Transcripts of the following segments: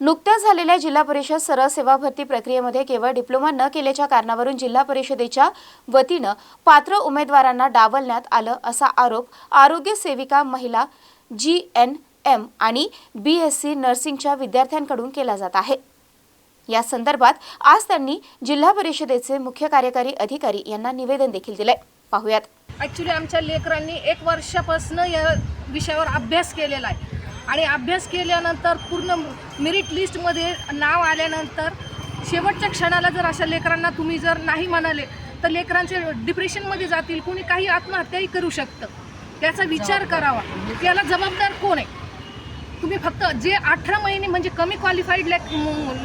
नुकत्याच झालेल्या जिल्हा परिषद सरळ सेवा भरती प्रक्रियेमध्ये केवळ डिप्लोमा न केल्याच्या कारणावरून जिल्हा परिषदेच्या वतीनं पात्र उमेदवारांना डावलण्यात आलं असा आरोप आरोग्य सेविका महिला जी एन एम आणि बी एस सी नर्सिंगच्या विद्यार्थ्यांकडून केला जात आहे. या संदर्भात आज त्यांनी जिल्हा परिषदेचे मुख्य कार्यकारी अधिकारी यांना निवेदन देखील दिले पाहुयात. ॲक्च्युली आमच्या लेकरांनी एक वर्षापासून या विषयावर अभ्यास केलेला आहे. आणि अभ्यास केल्यानंतर पूर्ण मेरिट लिस्टमध्ये नाव आल्यानंतर शेवटच्या क्षणाला जर अशा लेकरांना तुम्ही जर नाही म्हणाले तर लेकरांचे डिप्रेशनमध्ये जातील कोणी काही आत्महत्याही करू शकतं. त्याचा विचार करावा. त्याला जबाबदार कोण आहे? तुम्ही फक्त जे अठरा महिने म्हणजे कमी क्वालिफाईड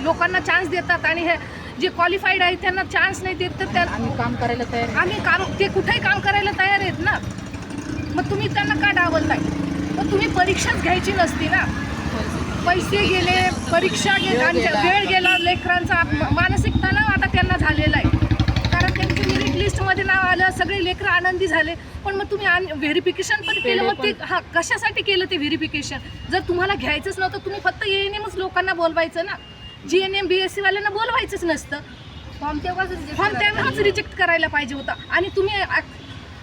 लोकांना चान्स देतात आणि हे जे क्वालिफाईड आहे त्यांना चान्स नाही देत तर त्या आम्ही काम करायला तयार. आम्ही काम ते कुठेही काम करायला तयार आहेत ना? मग तुम्ही त्यांना का डावलताय? मग तुम्ही परीक्षाच घ्यायची नसती ना. पैसे गेले परीक्षा गेली आणि वेळ गेला लेकरांचा मानसिक तणाव आता त्यांना झालेला आहे. कारण त्यांच्या मेरिट लिस्टमध्ये नाव आलं सगळे लेकरं आनंदी झाले. पण मग तुम्ही व्हेरिफिकेशन पण केलं मग ते हा कशासाठी केलं ते व्हेरिफिकेशन जर तुम्हाला घ्यायचंच नव्हतं तुम्ही फक्त ए एन एमच लोकांना बोलवायचं ना. G N M B S सीवाल्यांना बोलवायचंच नसतं. फॉर्म तेव्हाच फॉर्म तेव्हाच रिजेक्ट करायला पाहिजे होता. आणि तुम्ही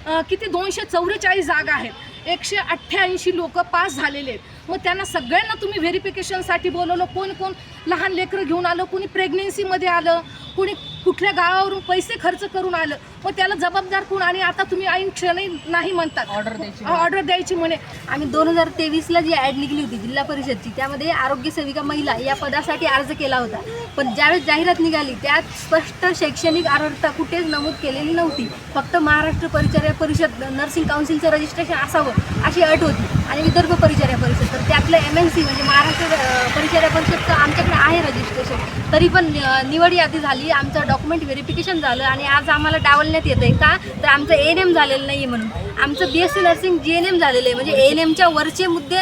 किती दोनशे चौवेचाळीस जागा आहेत. एकशे अठ्ठ्याऐंशी लोक पास झालेले आहेत. मग त्यांना सगळ्यांना तुम्ही व्हेरिफिकेशनसाठी बोलवलं. कोण कोण लहान लेकरं घेऊन आलं? कोणी प्रेग्नेन्सीमध्ये आलं? कोणी कुठल्या गावावरून पैसे खर्च करून आलं मग त्याला जबाबदार कोण? आणि आता तुम्ही ऐन क्षणी नाही म्हणतात. ऑर्डर द्यायची ऑर्डर द्यायची म्हणे. आम्ही दोन हजार तेवीसला जी ॲड निघली होती जिल्हा परिषदची त्यामध्ये आरोग्य सेविका महिला या पदासाठी अर्ज केला होता. पण ज्यावेळेस जाहिरात निघाली त्यात स्पष्ट शैक्षणिक अर्हता कुठेच नमूद केलेली नव्हती. फक्त महाराष्ट्र परिचर्या परिषद नर्सिंग काउन्सिलचं रजिस्ट्रेशन असावं अशी अट होती. आणि विदर्भ परिचर्या परिषद. तर त्यातलं एम एन सी म्हणजे महाराष्ट्र परिचय परिषदचं आमच्याकडे आहे रजिस्ट्रेशन तरी पण निवड यादी झाली आमचं डॉक्युमेंट व्हेरिफिकेशन झालं आणि आज आम्हाला डावलण्यात येतं आहे का? तर आमचं एन एम झालेलं नाही आहे म्हणून. आमचं B S C nursing G N M झालेलं आहे. म्हणजे एन एमच्या वरचे मुद्दे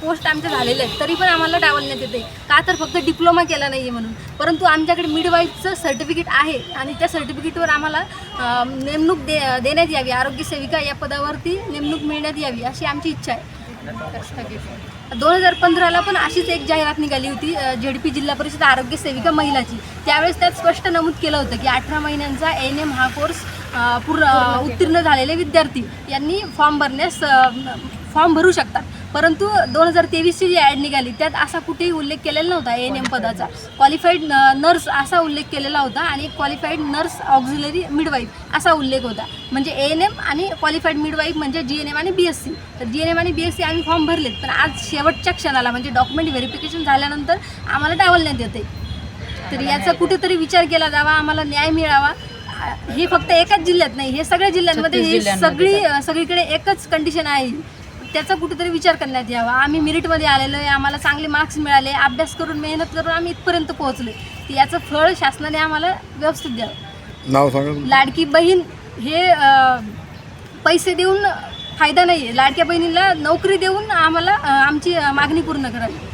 पोस्ट आमचे झालेले आहेत. तरी पण आम्हाला डावलण्यात येते का तर फक्त डिप्लोमा केला नाही आहे म्हणून. परंतु आमच्याकडे मिडवाईफचं सर्टिफिकेट आहे आणि त्या सर्टिफिकेटवर आम्हाला नेमणूक दे देण्यात यावी. आरोग्य सेविका या पदावरती नेमणूक मिळण्यात यावी अशी आमची इच्छा आहे. दोन हजार पंधराला पण अशीच एक जाहिरात निघाली होती झेडपी जिल्हा परिषद आरोग्य सेविका महिलाची. त्यावेळेस त्यात स्पष्ट नमूद केलं होतं की अठरा महिन्यांचा एन एम हा कोर्स पूर्ण उत्तीर्ण झालेले विद्यार्थी यांनी फॉर्म भरण्यास फॉर्म भरू शकतात. परंतु दोन हजार तेवीसची जी ॲड निघाली त्यात असा कुठेही उल्लेख केलेला नव्हता एन एम पदाचा. क्वालिफाईड नर्स असा उल्लेख केलेला होता आणि क्वालिफाईड नर्स ऑक्झिलरी मिडवाईफ असा उल्लेख होता. म्हणजे ए एन एम आणि क्वालिफाईड मिडवाईफ म्हणजे जी एन एम आणि बी एस सी तर जी एन एम आणि बी एस सी आम्ही फॉर्म भरलेत पण आज शेवटच्या क्षणाला म्हणजे डॉक्युमेंट व्हेरिफिकेशन झाल्यानंतर आम्हाला डावलण्यात येते तर याचा कुठेतरी विचार केला जावा आम्हाला न्याय मिळावा. हे फक्त एकाच जिल्ह्यात नाही हे सगळ्या जिल्ह्यांमध्ये ही जिल्ह्यांमध्ये सगळी सगळीकडे एकच कंडिशन आहे. त्याचा कुठेतरी विचार करण्यात यावा. आम्ही मेरिटमध्ये आलेलो आहे आम्हाला चांगले मार्क्स मिळाले अभ्यास करून मेहनत करून आम्ही इथपर्यंत पोहोचलो तर याचं फळ शासनाने आम्हाला व्यवस्थित द्यावं. नाव सांगा. लाडकी बहीण हे पैसे देऊन फायदा नाही आहे लाडक्या बहिणीला नोकरी देऊन आम्हाला आमची मागणी पूर्ण करावी.